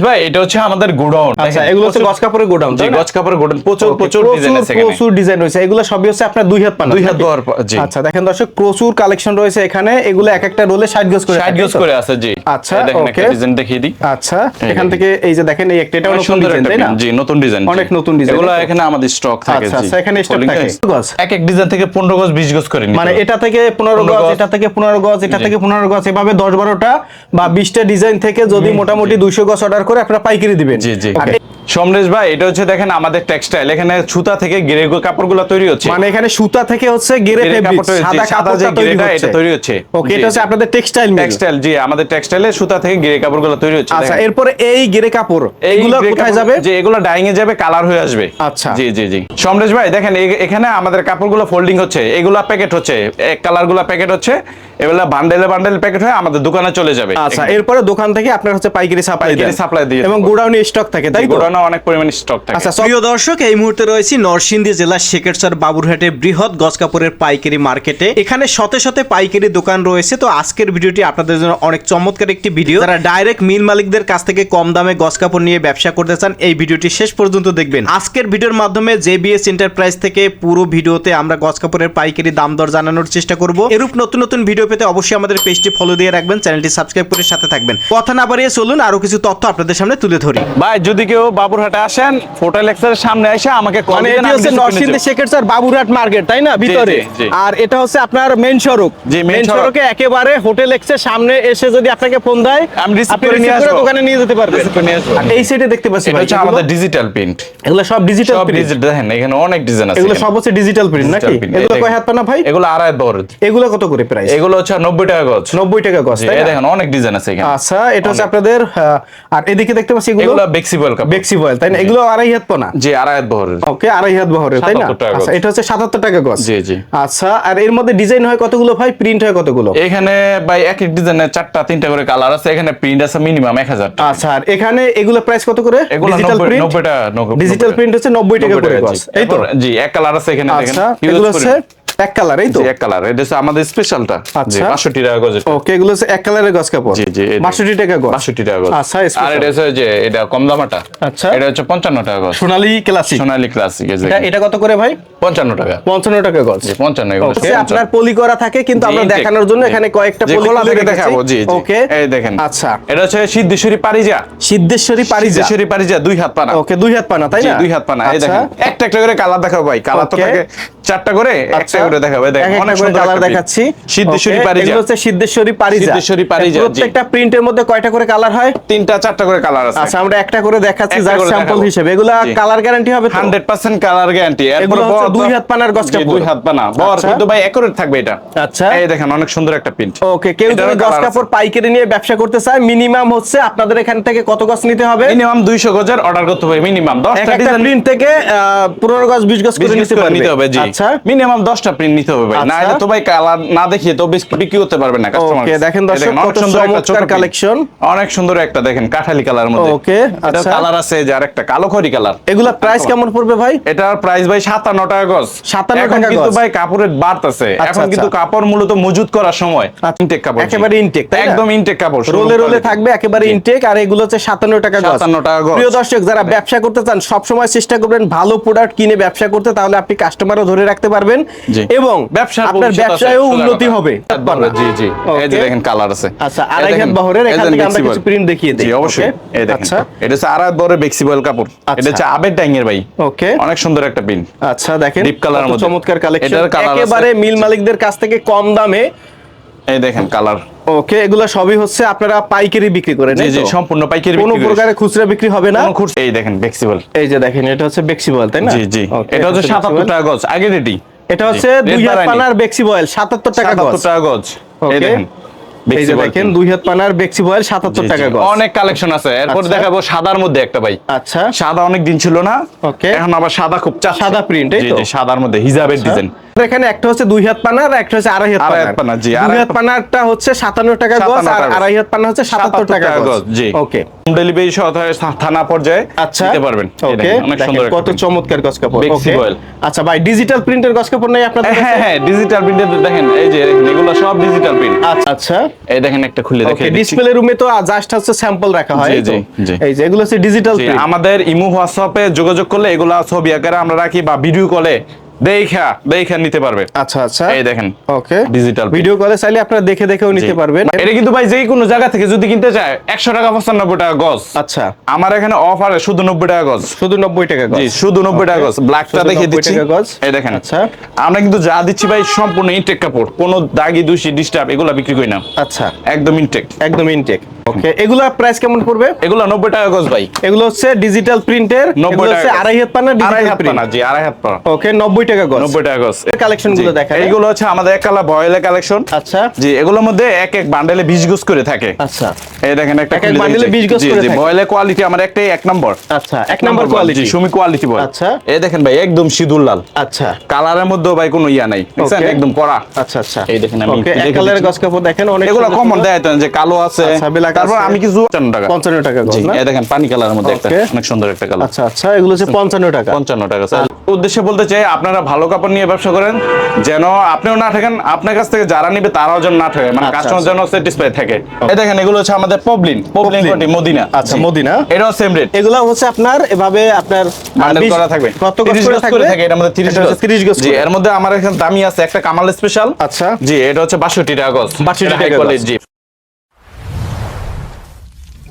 ভাই এটা হচ্ছে আমাদের গোডাউন আচ্ছা এগুলো হচ্ছে গছ কাপড়ের গোডাউন জি গছ কাপড় গোডাউন প্রচুর প্রচুর ডিজাইন আছে এখানে। প্রচুর ডিজাইন রয়েছে। এগুলো সবই হচ্ছে আপনার দুই হাত পানা দুই হাত পা- জি। আচ্ছা দেখেন দর্শক প্রচুর কালেকশন রয়েছে এখানে। এগুলো এক একটা রোলে 60 গজ করে 60 গজ করে আছে জি। আচ্ছা, দেখেন একটা ডিজাইন দেখিয়ে দিই। আচ্ছা এখান থেকে এই যে দেখেন এই একটা এটা নতুন ডিজাইন তাই না? জি নতুন ডিজাইন অনেক নতুন design, এগুলো এখানে আমাদের স্টক থাকে আচ্ছা, জি। আচ্ছা, এখানে Folding থাকে। গজ? এক এক ডিজাইন থেকে 15 গজ 20 গজ করে মানে এটা থেকে পনেরো 15 গজ। এটা থেকে পনেরো গজ এটা থেকে পনেরো গজ এভাবে দশ বারোটা বা বিশটা ডিজাইন থেকে যদি মোটামুটি দুইশো গজ অর্ডার করে আপনারা পাইকারি দিবেন। জি জি। সমরেশ ভাই এটা হচ্ছে দেখেন আমাদের টেক্সটাইল এখানে সুতা থেকে গিরে কাপড়গুলো তৈরি হচ্ছে। মানে এখানে সুতা থেকে হচ্ছে গেরে ফেব্রিক সাদা কাপড়টা তৈরি হচ্ছে। এটা তৈরি হচ্ছে। ওকে এটা হচ্ছে আপনাদের টেক্সটাইল মিল টেক্সটাইল জি আমাদের টেক্সটাইলে সুতা থেকে গিরে কাপড়গুলো তৈরি হচ্ছে আচ্ছা এরপরে এই গেরে কাপড় এগুলো কোথায় যাবে? যে এগুলো ডাইং এ যাবে কালার হয়ে আসবে। আচ্ছা। জি জি জি। সমরেশ ভাই দেখেন এখানে আমাদের কাপড়গুলো ফোল্ডিং হচ্ছে এগুলা প্যাকেট হচ্ছে এক কালারগুলা প্যাকেট হচ্ছে। এগুলা বান্ডেলে বান্ডেল প্যাকেট হয়ে আমাদের দোকানে চলে যাবে আচ্ছা এরপরে দোকান থেকে আপনার হচ্ছে পাইকারি সাপ্লাই পাইকারি supply দিয়ে এবং গোডাউনে স্টক থাকে তাই গোডাউনে অনেক পরিমাণ স্টক থাকে। আচ্ছা প্রিয় দর্শক এই মুহূর্তে রয়েছি নরসিংদী জেলার শেখেরচর বাবুরহাটে বৃহৎ গজ কাপড়ের পাইকারি মার্কেটে। এখানে শতে শতে পাইকারি দোকান রয়েছে তো আজকের ভিডিওটি আপনাদের জন্য অনেক চমৎকার একটি ভিডিও। যারা ডাইরেক্ট মিল মালিকদের কাছ থেকে কম দামে গজ কাপড় নিয়ে ব্যবসা করতে চান এই ভিডিওটি শেষ পর্যন্ত দেখবেন। আজকের ভিডিওর মাধ্যমে জেবিএস এন্টারপ্রাইজ থেকে পুরো ভিডিওতে আমরা গজ কাপড়ের পাইকারি দাম দর জানানোর চেষ্টা করব। এরূপ নতুন নতুন ভিডিও পেতে অবশ্যই আমাদের পেজটি ফলো দিয়ে রাখবেন চ্যানেলটি সাবস্ক্রাইব করে সাথে থাকবেন। কথা না বাড়িয়ে চলুন আরও কিছু তথ্য আপনাদের সামনে তুলে ধরি। ভাই যদি কেউ বাবুরহাটে আসেন ফোটাল এক্সের সামনে এসে আমাকে কল মানে দিবেন এটি আমি হচ্ছে নরসিংদী শেখের স্যার বাবুরহাট মার্কেট তাই না? ভিতরে। আর এটা হচ্ছে আপনার মেইন সড়ক। main মেইন সড়কে। একেবারে হোটেল এক্সের সামনে এসে যদি আপনাকে ফোন দেয় আমি আপনি করে নিয়ে করে দোকানে নিয়ে যেতে পারবেন। আসব। এই সাইডে দেখতে পাচ্ছি এটা ভাই হচ্ছে আমাদের ডিজিটাল প্রিন্ট এগুলো সব ডিজিটাল সব প্রিন্ট ডিজিটাল দেখেন এখানে অনেক ডিজাইন আছে এগুলো সব হচ্ছে ডিজিটাল প্রিন্ট নাকি? এগুলো কয় হাত পানা ভাই? এগুলো আড়াই বড় এগুলো কত করে প্রাইস এগুলো হচ্ছে নব্বই টাকা গজ। নব্বই টাকা গজ দেখেন অনেক ডিজাইন আছে এখানে। আচ্ছা এটা হচ্ছে আপনাদের আর এদিকে দেখতে পাচ্ছি এগুলো বেক্সিবল কাপড়। বেক্সি বয়েল তাই না? এগুলো আড়াই হাত পানা? জি আড়াই বহরের। ওকে আড়াই হাত বহরের তাই না? 77 টাকা। আচ্ছা এটা হচ্ছে সাতাত্তর টাকা গজ। জি, জি। আচ্ছা আর এর মধ্যে ডিজাইন হয় কতগুলো ভাই? প্রিন্ট হয় কতগুলো? এখানে ভাই এক এক ডিজাইনের চারটা তিনটা করে কালার আছে। এখানে প্রিন্ট আছে মিনিমাম এক হাজার আচ্ছা আর এখানে এগুলো প্রাইস কত করে? ডিজিটাল প্রিন্ট নব্বই টাকা ডিজিটাল প্রিন্ট হচ্ছে নব্বই টাকা নব্বই করে গজ এই তো? জি এক কালার আছে এখানে দেখেন। আচ্ছা এগুলো। হচ্ছে এক কালার এই তো? এক কালার এটা হচ্ছে আমাদের স্পেশালটা আচ্ছা। বাষট্টি টাকা গজ ওকে এগুলো হচ্ছে এক কালারের গজ কাপড়? জি জি এই দেখেন। বাষট্টি টাকা গজ? বাষট্টি টাকা গজ। আচ্ছা আর এটা হচ্ছে যে এটা কম দামাটা। আচ্ছা। এটা হচ্ছে পঞ্চান্ন টাকা গজ। সোনালী ক্লাসিক সোনালী ক্লাসিক এটা এটা কত করে ভাই? পঞ্চান্ন টাকা। পঞ্চান্ন টাকা গজ। জি পঞ্চান্ন এগুলো ওকে আপনার পলি করা থাকে কিন্তু আমরা দেখানোর জন্য এখানে কয়েকটা পলি খোলা খুলে থেকে দেখাবো জি জি। ওকে এই দেখেন। আচ্ছা। এটা হচ্ছে সিদ্ধেশ্বরী পারিজা। সিদ্ধেশ্বরী পারিজা। সিদ্ধেশ্বরী পারিজা দুই হাত পানা। ওকে দুই হাত পানা তাই না? দুই হাত পানা। এই আচ্ছা। দেখেন একটা একটা করে কালার দেখাবো ভাই। কালার তো থাকে চারটা করে একটা আচ্ছা। করে দেখাবো দেখেন অনেক সুন্দর কালার একটা দেখাচ্ছি। সিদ্ধেশ্বরী পারিজা এগুলো হচ্ছে সিদ্ধেশ্বরী পারিজা সিদ্ধেশ্বরী পারিজা, প্রত্যেকটা প্রিন্টের মধ্যে কয়টা করে কালার হয়? তিনটা চারটা করে কালার আছে। আচ্ছা আমরা একটা করে দেখাচ্ছি যার স্যাম্পল হিসেবে। এগুলা কালার গ্যারান্টি হবে তো? হান্ড্রেড পার্সেন্ট কালার গ্যারান্টি এগুলো দুই হাত পানার গজ কাপড়। দুই হাত পানা। বর আচ্ছা। কিন্তু ভাই একরেট থাকবে এটা। আচ্ছা। এই দেখেন অনেক সুন্দর একটা প্রিন্ট ওকে কেউ যদি কাপড় পাইকারি নিয়ে ব্যবসা করতে চায় মিনিমাম হচ্ছে আপনাদের এখান থেকে কত গজ নিতে হবে? মিনিমাম দুইশো গজের অর্ডার করতে হবে মিনিমাম এক দশটা একটা ডিজাইন প্রিন্ট থেকে পনেরো গজ বিশ গজ করে বিজনেস নিতে পারবে। হবে জি। আচ্ছা। মিনিমাম দশটা প্রিন্ট নিতে হবে ভাই। না আচ্ছা। হলে তো ভাই কালার না দেখিয়ে তো বিক্রি করতে পারবে না কাস্টমার Okay, দেখেন দর্শক কত চমৎকার collection। অনেক সুন্দর একটা দেখেন কাঠালি কালার মধ্যে। এটা আচ্ছা। কালার আছে কালো কালার এগুলা প্রাইস কেমন পড়বে ভাই? এটার প্রাইস ভাই সাতান্ন টাকা গজ। 57 এখন টাকা কিন্তু ভাই কাপড়ের বাড়তেছে। আচ্ছা, এখন কিন্তু আচ্ছা। কাপড় মূলত মজুত করার সময়। ইনটেক কাপড়। একেবারে intake, তাই একদম ইনটেক কাপড় রোলে রোলে থাকবে একেবারে ইনটেক আর এগুলো হচ্ছে সাতান্ন টাকা গজ। 57 টাকা গজ। প্রিয় দর্শক যারা ব্যবসা করতে চান সব সময় চেষ্টা করবেন ভালো প্রোডাক্ট কিনে ব্যবসা করতে তাহলে আপনি কাস্টমারও ধরে রাখতে পারবেন। জি। এবং ব্যবসার আপনার ব্যবসায়ও উন্নতি হবে। জি জি। এই যে দেখেন কালার আছে। আচ্ছা, আড়াই হাত বহরের, এখান থেকে আমরা কিছু print দেখিয়ে দিই। অবশ্যই। এই দেখেন। আচ্ছা। এটা হচ্ছে আড়াই বহরের ফ্লেক্সিবল কাপড়। আচ্ছা। এটা হচ্ছে এর ভাই। ওকে অনেক সুন্দর একটা প্রিন্ট আচ্ছা দেখেন এর কত মধ্যে। চমৎকার কালেকশন। একেবারে মিল মালিকদের কাছ থেকে কম দামে। এই দেখেন কালার ওকে এগুলো সবই হচ্ছে আপনারা পাইকারি বিক্রি করেন জি এই জি সম্পূর্ণ পাইকারি কোনো বিক্রি করি। প্রকারে খুচরা বিক্রি হবে না। এই দেখেন ফ্লেক্সিবল এই যে দেখেন এটা হচ্ছে বেক্সি বয়েল তাই না? জি জি। এটা হচ্ছে সাতাত্তর flexible। টাকা গজ। আগে রেডি এটা হচ্ছে দুই হাত পানার বেক্সি বয়েল সাতাত্তর টাকা গজ। টাকা গজ। এই দেখেন এই যে দেখেন দুই হাত পানার বেক্সি বয়েল সাতাত্তর টাকা গজ। অনেক কালেকশন আছে। এরপর আচ্ছা। দেখাবো সাদার মধ্যে একটা ভাই। আচ্ছা। সাদা অনেক দিন ছিল না। ওকে। এখন আবার সাদা খুব সাদা প্রিন্ট এই তো? সাদার মধ্যে হিজাবের আচ্ছা। ডিজাইন। এখানে একটা হচ্ছে দুই হাত পানা আর একটা হচ্ছে আড়াই হাত পানা। জি, দুই হাত পানাটা হচ্ছে সাতান্ন টাকা গজ আর আড়াই হাত পানা হচ্ছে সাতাত্তর টাকা গজ। জি। ওকে হোম ডেলিভারি সহ থানা পর্যায়ে আচ্ছা। দিতে পারবেন। ওকে অনেক সুন্দর কত চমৎকার গজ কাপড়। ওকে আচ্ছা ভাই ডিজিটাল প্রিন্টের গজ কাপড় নাই আপনাদের হ্যাঁ হ্যাঁ ডিজিটাল প্রিন্টের দেখেন এই যে এগুলো সব ডিজিটাল প্রিন্ট আচ্ছা আচ্ছা। এই দেখেন একটা খুলে ওকে দেখে ডিসপ্লে রুমে তো জাস্ট হচ্ছে স্যাম্পল রাখা হয়? জি, জি। এই যে এগুলো হচ্ছে ডিজিটাল প্রিন্ট আমাদের ইমো হোয়াটসঅ্যাপে যোগাযোগ করলে এগুলো ছবি আকারে আমরা রাখি বা ভিডিও কলে দেখা দেখা নিতে পারবে। আচ্ছা আচ্ছা। এই দেখেন। ওকে। ডিজিটাল ভিডিও কলে চাইলে আপনারা দেখে দেখেও নিতে পারবেন। এটা কিন্তু ভাই যে কোনো জায়গা থেকে যদি কিনতে চায় একশো টাকা পঁচানব্বই টাকা গজ। আচ্ছা। আমার এখানে অফারে শুধু নব্বই টাকা গজ। শুধু নব্বই টাকা গজ। জি শুধু নব্বই টাকা গজ। ব্ল্যাকটা শুধু দেখে দিচ্ছি। এই দেখেন। আচ্ছা। আমরা কিন্তু যা দিচ্ছি ভাই সম্পূর্ণ ইনটেক কাপড়। কোনো দাগি দুষি ডিস্টার্ব এগুলো বিক্রি করি না। আচ্ছা। একদম ইনটেক একদম ইনটেক ওকে। এগুলা প্রাইস কেমন পড়বে? এগুলো নব্বই টাকা গজ ভাই। এগুলো হচ্ছে ডিজিটাল প্রিন্টের নব্বই টাকা আড়াই হাত পানা আড়াই ডিজিটাল হাত প্রিন্ট পানা জি আড়াই হাত পানা। ওকে নব্বই টাকা গজ। নব্বই টাকা গজ। কালেকশনগুলো দেখা এইগুলো হচ্ছে আমাদের এককালা বয়েলের কালেকশন আচ্ছা। জি এগুলোর মধ্যে এক এক বান্ডেলে বিশ গোজ করে থাকে। আচ্ছা। এই দেখেন একটা এক এক বান্ডেলে 20 গজ করে থাকে। বয়েলের কোয়ালিটি আমার একটাই এক নম্বর আচ্ছা এক নাম্বার কোয়ালিটি সুমি কোয়ালিটি বল। আচ্ছা। এই দেখেন ভাই একদম সিঁদুর লাল। আচ্ছা। কালারের মধ্যেও ভাই কোনো ইয়া নাই। দেখছেন? একদম কড়া। আচ্ছা আচ্ছা। এই দেখেন আমি এক কালারের গজ কাপড় দেখেন অনেক এগুলো কমন দেয় তো যে কালো আছে। আচ্ছা, তারপর আমি কিছু পঞ্চান্ন টাকা। পঞ্চান্ন টাকা গজ এই দেখেন পানি কালারের মধ্যে একটা। অনেক সুন্দর একটা কালার আচ্ছা আচ্ছা এগুলো হচ্ছে পঞ্চান্ন টাকা। পঞ্চান্ন টাকা স্যার উদ্দেশ্যে বলতে চাই আপনারা ভালো কাপড় নিয়ে ব্যবসা করেন যেন আপনিও না থাকেন আপনার কাছ থেকে যারা নিবে তারাও যেন না থাকে মানে আচ্ছা, কাস্টমার যেন স্যাটিসফাই থাকে। এই দেখেন এগুলো হচ্ছে আমাদের পবলিন পবলিন। কোটি মদিনা। আচ্ছা, মদিনা। এটাও সেম রেট এগুলো হচ্ছে আপনার এভাবে আপনার বান্ডেল করা থাকবে। কত গজ 30 করে থাকবে? থাকে এটার মধ্যে 30 এটা গজ। 30 গজ জি এর মধ্যে আমার এখানে দামি আছে একটা কামাল স্পেশাল আচ্ছা। জি এটা হচ্ছে 62 টাকা গজ। 62 টাকা গজ। জি।